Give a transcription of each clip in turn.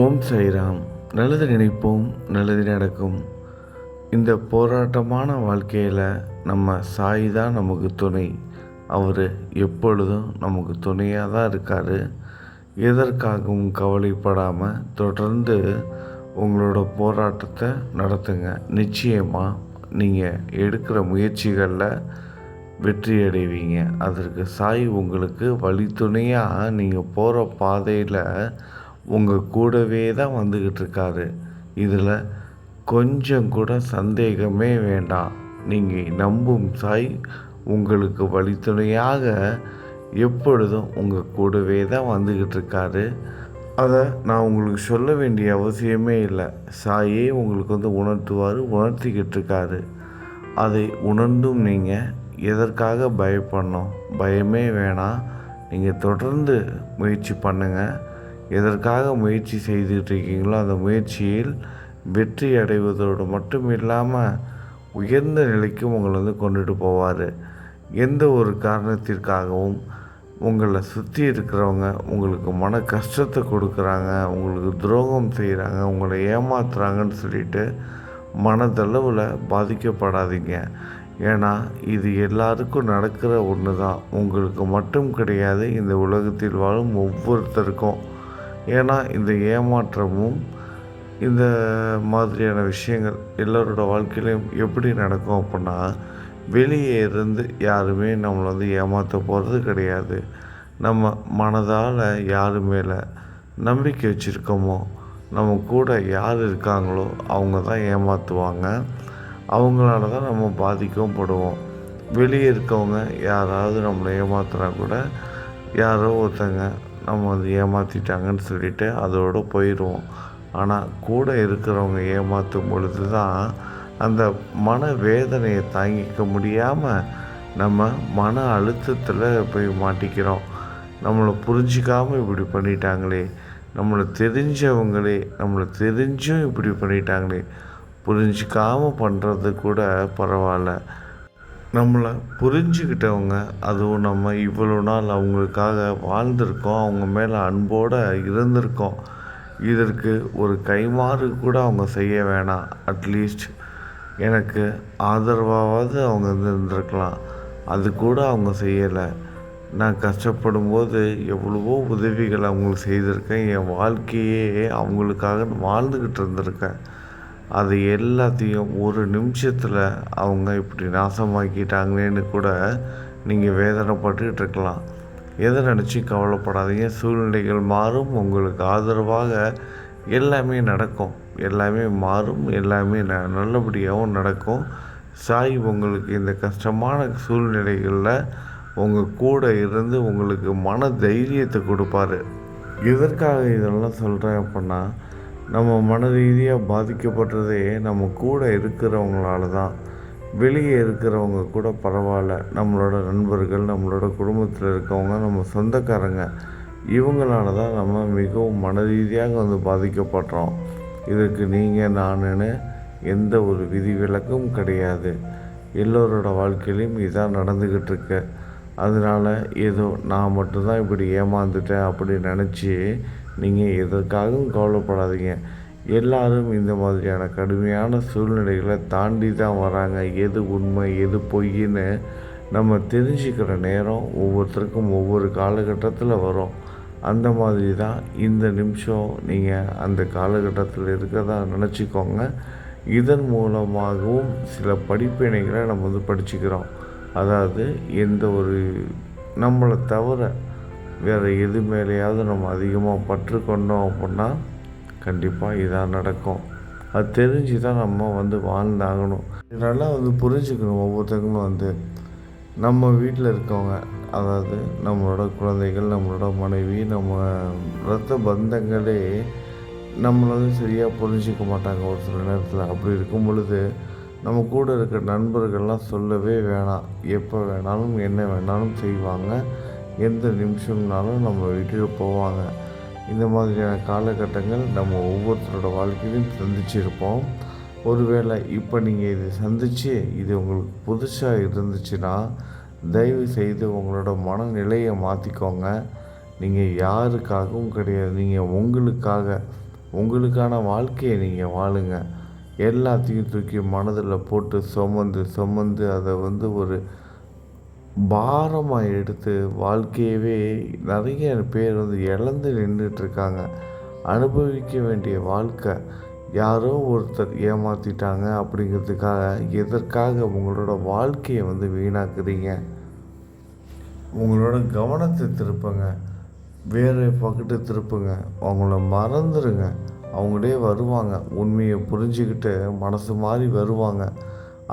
ஓம் சைராம் நல்லது நினைப்போம் நல்லது நடக்கும். இந்த போராட்டமான வாழ்க்கையில் நம்ம சாய் தான் நமக்கு துணை. அவர் எப்பொழுதும் நமக்கு துணையாக தான் இருக்கார். எதற்காகவும் கவலைப்படாமல் தொடர்ந்து உங்களோட போராட்டத்தை நடத்துங்க. நிச்சயமாக நீங்கள் எடுக்கிற முயற்சிகளில் வெற்றி அடைவீங்க. அதற்கு சாய் உங்களுக்கு வழித்துணையாக நீங்கள் போகிற பாதையில் உங்கள் கூடவே தான் வந்துக்கிட்டு இருக்காரு இதில் கொஞ்சம் கூட சந்தேகமே வேண்டாம். நீங்கள் நம்பும் சாய் உங்களுக்கு வழித்துணையாக எப்பொழுதும் உங்கள் கூடவே தான் வந்துக்கிட்டு இருக்காரு அதை நான் உங்களுக்கு சொல்ல வேண்டிய அவசியமே இல்லை. சாயே உங்களுக்கு வந்து உணர்த்துவார் உணர்த்திக்கிட்டு இருக்காரு அதை உணர்ந்தும் நீங்கள் எதற்காக பயப்படணும்? பயமே வேணாம். நீங்கள் தொடர்ந்து முயற்சி பண்ணுங்கள் எதற்காக முயற்சி செய்துட்டு இருக்கீங்களோ அந்த முயற்சியில் வெற்றி அடைவதோடு மட்டும் இல்லாமல் உயர்ந்த நிலைக்கும் உங்களை வந்து கொண்டுட்டு போவார். எந்த ஒரு காரணத்திற்காகவும் உங்களை சுற்றி இருக்கிறவங்க உங்களுக்கு மன கஷ்டத்தை கொடுக்குறாங்க உங்களுக்கு துரோகம் செய்கிறாங்க உங்களை ஏமாத்துறாங்கன்னு சொல்லிட்டு மனதளவில் பாதிக்கப்படாதீங்க. ஏன்னா இது எல்லாருக்கும் நடக்கிற ஒன்று தான் உங்களுக்கு மட்டும் கிடையாது இந்த உலகத்தில் வாழும் ஒவ்வொருத்தருக்கும். ஏன்னா இந்த ஏமாற்றமும் இந்த மாதிரியான விஷயங்கள் எல்லோரோட வாழ்க்கையிலையும் எப்படி நடக்கும் அப்படின்னா வெளியே இருந்து யாருமே நம்மளை வந்து ஏமாற்ற போகிறது கிடையாது. நம்ம மனதால் யார் மேலே நம்பிக்கை வச்சுருக்கோமோ நம்ம கூட யார் இருக்காங்களோ அவங்க தான் ஏமாற்றுவாங்க அவங்களால தான் நம்ம பாதிக்கவும் படுவோம். வெளியே இருக்கவங்க யாராவது நம்மளை ஏமாத்துனா கூட யாரோ ஒருத்தங்க நம்ம வந்து ஏமாற்றிட்டாங்கன்னு சொல்லிட்டு அதோடு போயிடுவோம். ஆனால் கூட இருக்கிறவங்க ஏமாற்றும் பொழுது தான் அந்த மன வேதனையை தாங்கிக்க முடியாமல் நம்ம மன அழுத்தத்தில் போய் மாட்டிக்கிறோம். நம்மளை புரிஞ்சிக்காமல் இப்படி பண்ணிட்டாங்களே. நம்மளை தெரிஞ்சவங்களே நம்மளை தெரிஞ்சும் இப்படி பண்ணிட்டாங்களே. புரிஞ்சிக்காமல் பண்ணுறது கூட பரவாயில்ல. நம்மளை புரிஞ்சுக்கிட்டவங்க அதுவும் நம்ம இவ்வளோ நாள் அவங்களுக்காக வாழ்ந்திருக்கோம் அவங்க மேலே அன்போடு இருந்திருக்கோம். இதற்கு ஒரு கைமாறு கூட அவங்க செய்ய வேணாம். அட்லீஸ்ட் எனக்கு ஆதரவாவது அவங்க இருந்திருக்கலாம். அது கூட அவங்க செய்யலை. நான் கஷ்டப்படும்போது எவ்வளவோ உதவிகள் அவங்களுக்கு செய்திருக்கேன். என் வாழ்க்கையே அவங்களுக்காக வாழ்ந்துக்கிட்டு இருந்திருக்கேன். அது எல்லாத்தையும் ஒரு நிமிஷத்தில் அவங்க இப்படி நாசமாக்கிட்டாங்களேன்னு கூட நீங்கள் வேதனைப்பட்டுக்கிட்டு இருக்கலாம். எதை நினச்சி கவலைப்படாதீங்க? சூழ்நிலைகள் மாறும். உங்களுக்கு ஆதரவாக எல்லாமே நடக்கும். எல்லாமே மாறும். எல்லாமே ந நல்லபடியாகவும் நடக்கும். சாய் உங்களுக்கு இந்த கஷ்டமான சூழ்நிலைகளில் உங்கள் கூட இருந்து உங்களுக்கு மன தைரியத்தை கொடுப்பாரு. எதற்காக இதெல்லாம் சொல்கிறேன் அப்படின்னா நம்ம மன ரீதியாக பாதிக்கப்பட்டதே நம்ம கூட இருக்கிறவங்களால தான் வெளியே இருக்கிறவங்க கூட பரவாயில்ல. நம்மளோட நண்பர்கள் நம்மளோட குடும்பத்தில் இருக்கவங்க நம்ம சொந்தக்காரங்க இவங்களால தான் நம்ம மிகவும் மன ரீதியாக வந்து பாதிக்கப்படுறோம் இதுக்கு நீங்கள் நானுன்னு எந்த ஒரு விதிவிலக்கும் கிடையாது. எல்லோரோட வாழ்க்கையிலையும் இதான் நடந்துக்கிட்டு இருக்கு. அதனால் ஏதோ நான் மட்டும்தான் இப்படி ஏமாந்துட்டேன் அப்படின்னு நினச்சி நீங்கள் எதற்காகவும் கவலைப்படாதீங்க. எல்லாரும் இந்த மாதிரியான கடுமையான சூழ்நிலைகளை தாண்டி தான் வராங்க. எது உண்மை எது பொய்ன்னு நம்ம தெரிஞ்சுக்கிற நேரம் ஒவ்வொருத்தருக்கும் ஒவ்வொரு காலகட்டத்தில் வரும். அந்த மாதிரி தான் இந்த நிமிஷம் நீங்கள் அந்த காலகட்டத்தில் இருக்கிறதா நினச்சிக்கோங்க. இதன் மூலமாகவும் சில படிப்பினைகளை நம்ம வந்து படிச்சுக்கிறோம். அதாவது எந்த ஒரு நம்மளை தவிர வேறு எது மேலேயாவது நம்ம அதிகமாக பற்று கொண்டோம் அப்படின்னா கண்டிப்பாக இதாக நடக்கும். அது தெரிஞ்சு தான் நம்ம வந்து வாழ்ந்தாகணும். நல்லா வந்து புரிஞ்சுக்கணும். ஒவ்வொருத்தங்களும் வந்து நம்ம வீட்டில் இருக்கவங்க அதாவது நம்மளோட குழந்தைகள் நம்மளோட மனைவி நம்ம ரத்த பந்தங்களே நம்மளை வந்து சரியாக புரிஞ்சிக்க மாட்டாங்க ஒரு சில நேரத்தில். அப்படி இருக்கும் பொழுது நம்ம கூட இருக்கிற நண்பர்கள்லாம் சொல்லவே வேணாம். எப்போ வேணாலும் என்ன வேணாலும் செய்வாங்க. எந்த நிமிஷம்னாலும் நம்ம விட்டுட்டு போவாங்க. இந்த மாதிரியான காலகட்டங்கள் நம்ம ஒவ்வொருத்தரோட வாழ்க்கையிலையும் சந்திச்சிருப்போம். ஒருவேளை இப்போ நீங்கள் இதை சந்தித்து இது உங்களுக்கு புதுசாக இருந்துச்சுன்னா தயவு செய்து உங்களோட மனநிலையை மாற்றிக்கோங்க நீங்கள் யாருக்காகவும் கிடையாது. நீங்கள் உங்களுக்காக உங்களுக்கான வாழ்க்கையை நீங்கள் வாழுங்க. எல்லாத்தையும் தூக்கி மனதில் போட்டு சுமந்து சுமந்து அதை வந்து ஒரு பாரமாக எடுத்து வாழ்க்கையவே நிறைய பேர் வந்து இழந்து நின்றுட்டுருக்காங்க அனுபவிக்க வேண்டிய வாழ்க்கை யாரோ ஒருத்தர் ஏமாற்றிட்டாங்க அப்படிங்கிறதுக்காக எதற்காக உங்களோட வாழ்க்கையை வந்து வீணாக்குறீங்க? உங்களோட கவனத்தை திருப்புங்க. வேறு பக்கத்து திருப்புங்க. அவங்கள மறந்துடுங்க அவங்களே வருவாங்க. உண்மையை புரிஞ்சுக்கிட்டு மனசு மாதிரி வருவாங்க.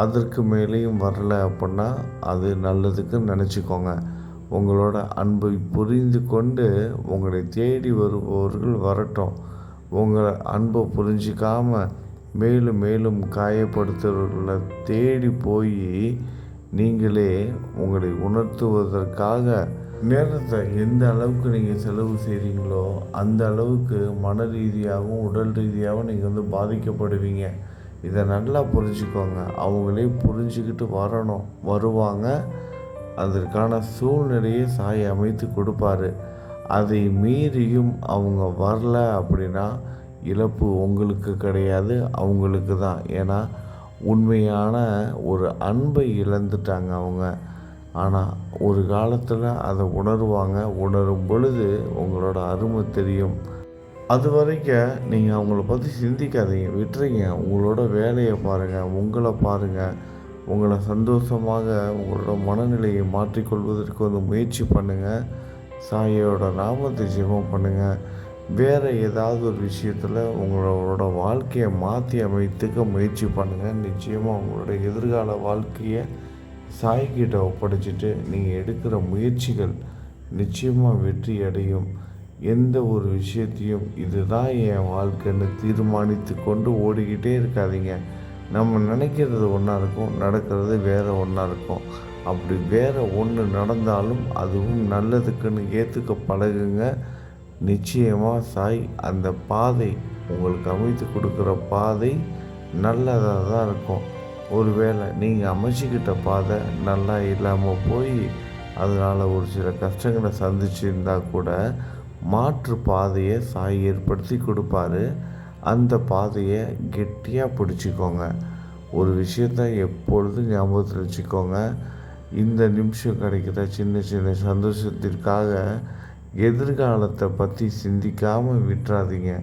அதற்கு மேலேயும் வரல அப்படின்னா அது நல்லதுக்குன்னு நினச்சிக்கோங்க. உங்களோட அன்பை புரிந்து கொண்டு உங்களை தேடி வருபவர்கள் வரட்டும். உங்களை அன்பை புரிஞ்சிக்காமல் மேலும் மேலும் காயப்படுத்துறவர்களை தேடி போய் நீங்களே உங்களை உணர்த்துவதற்காக நேரத்தை எந்த அளவுக்கு நீங்கள் செலவு செய்கிறீங்களோ அந்த அளவுக்கு மன ரீதியாகவும் உடல் ரீதியாகவும் நீங்கள் வந்து பாதிக்கப்படுவீங்க. இதை நல்லா புரிஞ்சுக்கோங்க. அவங்களே புரிஞ்சுக்கிட்டு வரணும். வருவாங்க. அதற்கான சூழ்நிலையை சாய் அமைத்து கொடுப்பாரு. அதை மீறியும் அவங்க வரல அப்படின்னா இழப்பு உங்களுக்கு கிடையாது அவங்களுக்கு தான். ஏன்னா உண்மையான ஒரு அன்பை இழந்துட்டாங்க அவங்க. ஆனால் ஒரு காலத்தில் அதை உணருவாங்க. உணரும் பொழுது உங்களோட அருமை தெரியும். அது வரைக்கும் நீங்கள் அவங்கள பற்றி சிந்திக்காதீங்க. விட்டுறீங்க உங்களோட வேலையை பாருங்கள் உங்களை பாருங்கள் உங்களை சந்தோஷமாக உங்களோட மனநிலையை மாற்றிக்கொள்வதற்கு வந்து முயற்சி பண்ணுங்கள் சாயோட நாமத்தை ஜெபம் பண்ணுங்கள் வேறு ஏதாவது ஒரு விஷயத்தில் உங்களோட வாழ்க்கையை மாற்றி அமைத்துக்க முயற்சி பண்ணுங்கள் நிச்சயமாக உங்களோட எதிர்கால வாழ்க்கையை சாய்கிட்ட ஒப்படைச்சிட்டு நீங்கள் எடுக்கிற முயற்சிகள் நிச்சயமாக வெற்றி அடையும். எந்த ஒரு விஷயத்தையும் இதுதான் என் வாழ்க்கைன்னு தீர்மானித்து கொண்டு ஓடிக்கிட்டே இருக்காதீங்க. நம்ம நினைக்கிறது ஒன்றா இருக்கும் நடக்கிறது வேறு ஒன்றா இருக்கும். அப்படி வேறு ஒன்று நடந்தாலும் அதுவும் நல்லதுக்குன்னு ஏற்றுக்க பழகுங்க. நிச்சயமாக சாய் அந்த பாதை உங்களுக்கு அமைத்து கொடுக்குற பாதை நல்லதாக தான் இருக்கும். ஒருவேளை நீங்கள் அமைச்சிக்கிட்ட பாதை நல்லா இல்லாமல் போய் அதனால் ஒரு சில கஷ்டங்களை சந்திச்சிருந்தா கூட மாற்று பாதையை சாய் ஏற்படுத்தி கொடுப்பாரு. அந்த பாதையை கெட்டியாக பிடிச்சிக்கோங்க. ஒரு விஷயத்த எப்பொழுதும் ஞாபகத்தில் வச்சுக்கோங்க. இந்த நிமிஷம் கிடைக்கிற சின்ன சின்ன சந்தோஷத்திற்காக எதிர்காலத்தை பற்றி சிந்திக்காமல் விட்டுறாதீங்க.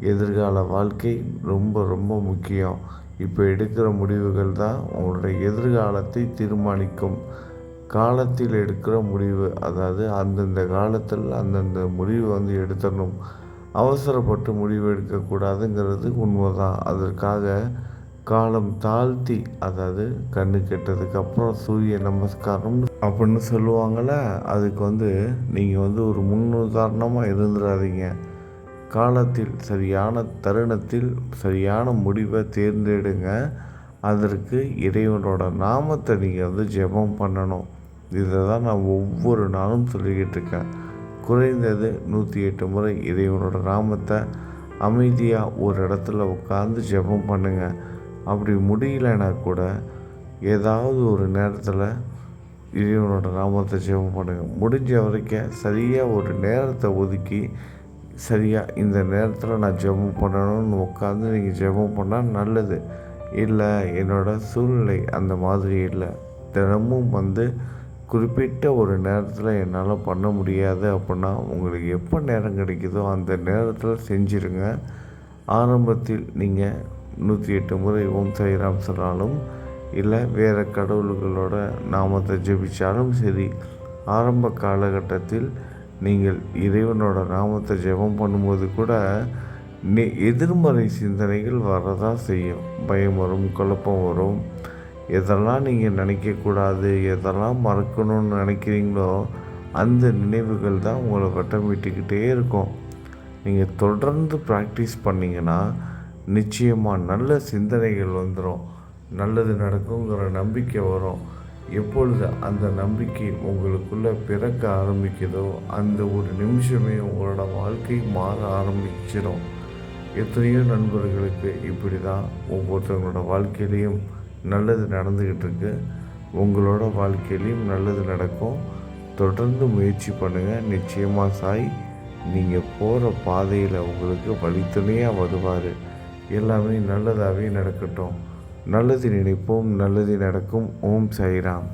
எதிர்கால வாழ்க்கை ரொம்ப ரொம்ப முக்கியம். இப்போ எடுக்கிற முடிவுகள் தான் உங்களுடைய எதிர்காலத்தை தீர்மானிக்கும். காலத்தில் எடுக்கிற முடிவு அதாவது அந்தந்த காலத்தில் அந்தந்த முடிவு வந்து எடுத்துடணும். அவசரப்பட்டு முடிவு எடுக்கக்கூடாதுங்கிறது உண்மை தான் அதற்காக காலம் தாழ்த்தி அதாவது கண்ணு கெட்டதுக்கு அப்புறம் சூரிய நமஸ்காரம் அப்படின்னு சொல்லுவாங்கள்ல அதுக்கு வந்து நீங்கள் வந்து ஒரு முன்னுதாரணமாக இருந்துடாதீங்க. காலத்தில் சரியான தருணத்தில் சரியான முடிவை தேர்ந்தெடுங்க. அதற்கு இறைவனோட நாமத்தை நீங்கள் வந்து ஜெபம் பண்ணணும். இதை தான் நான் ஒவ்வொரு நாளும் சொல்லிக்கிட்டு இருக்கேன் குறைந்தது நூற்றி எட்டு முறை இறைவனோட நாமத்தை அமைதியாக ஒரு இடத்துல உட்காந்து ஜெபம் பண்ணுங்கள் அப்படி முடியலன்னா கூட ஏதாவது ஒரு நேரத்தில் இறைவனோட நாமத்தை ஜெபம் பண்ணுங்கள் முடிஞ்ச வரைக்கும் சரியாக ஒரு நேரத்தை ஒதுக்கி சரியாக இந்த நேரத்தில் நான் ஜெபம் பண்ணணும்னு உட்காந்து நீங்கள் ஜெபம் பண்ணால் நல்லது. இல்லை என்னோடய சூழ்நிலை அந்த மாதிரி இல்லை. தினமும் வந்து குறிப்பிட்ட ஒரு நேரத்தில் என்னால் பண்ண முடியாது அப்படின்னா உங்களுக்கு எப்போ நேரம் கிடைக்குதோ அந்த நேரத்தில் செஞ்சுருங்க. ஆரம்பத்தில் நீங்கள் நூற்றி எட்டு முறை ஓம் சாய்ராம் சொன்னாலும் இல்லை வேறு கடவுள்களோட நாமத்தை ஜெபித்தாலும் சரி ஆரம்ப காலகட்டத்தில் நீங்கள் இறைவனோட நாமத்தை ஜெபம் பண்ணும்போது கூட நெ எதிர்மறை சிந்தனைகள் வரதான் செய்யும். பயம் வரும் குழப்பம் வரும். எதெல்லாம் நீங்கள் நினைக்கக்கூடாது எதெல்லாம் மறக்கணும்னு நினைக்கிறீங்களோ அந்த நினைவுகள் தான் உங்களை வட்டமிட்டுக்கிட்டே இருக்கும். நீங்கள் தொடர்ந்து ப்ராக்டிஸ் பண்ணிங்கன்னா நிச்சயமாக நல்ல சிந்தனைகள் வந்துடும் நல்லது நடக்குங்கிற நம்பிக்கை வரும். எப்பொழுது அந்த நம்பிக்கை உங்களுக்குள்ளே பிறக்க ஆரம்பிக்குதோ அந்த ஒரு நிமிஷமே உங்களோட வாழ்க்கை மாற ஆரம்பிச்சிடும் எத்தனையோ நண்பர்களுக்கு இப்படி தான் ஒவ்வொருத்தவங்களோட வாழ்க்கையிலையும் நல்லது நடந்துக்கிட்டு இருக்கு உங்களோட வாழ்க்கையிலையும் நல்லது நடக்கும். தொடர்ந்து முயற்சி பண்ணுங்கள் நிச்சயமாக சாய் நீங்கள் போகிற பாதையில் உங்களுக்கு வழித்துணையாக வருவார். எல்லாமே நல்லதாகவே நடக்கட்டும். நல்லது நினைப்போம் நல்லது நடக்கும். ஓம் சாய்ராம்.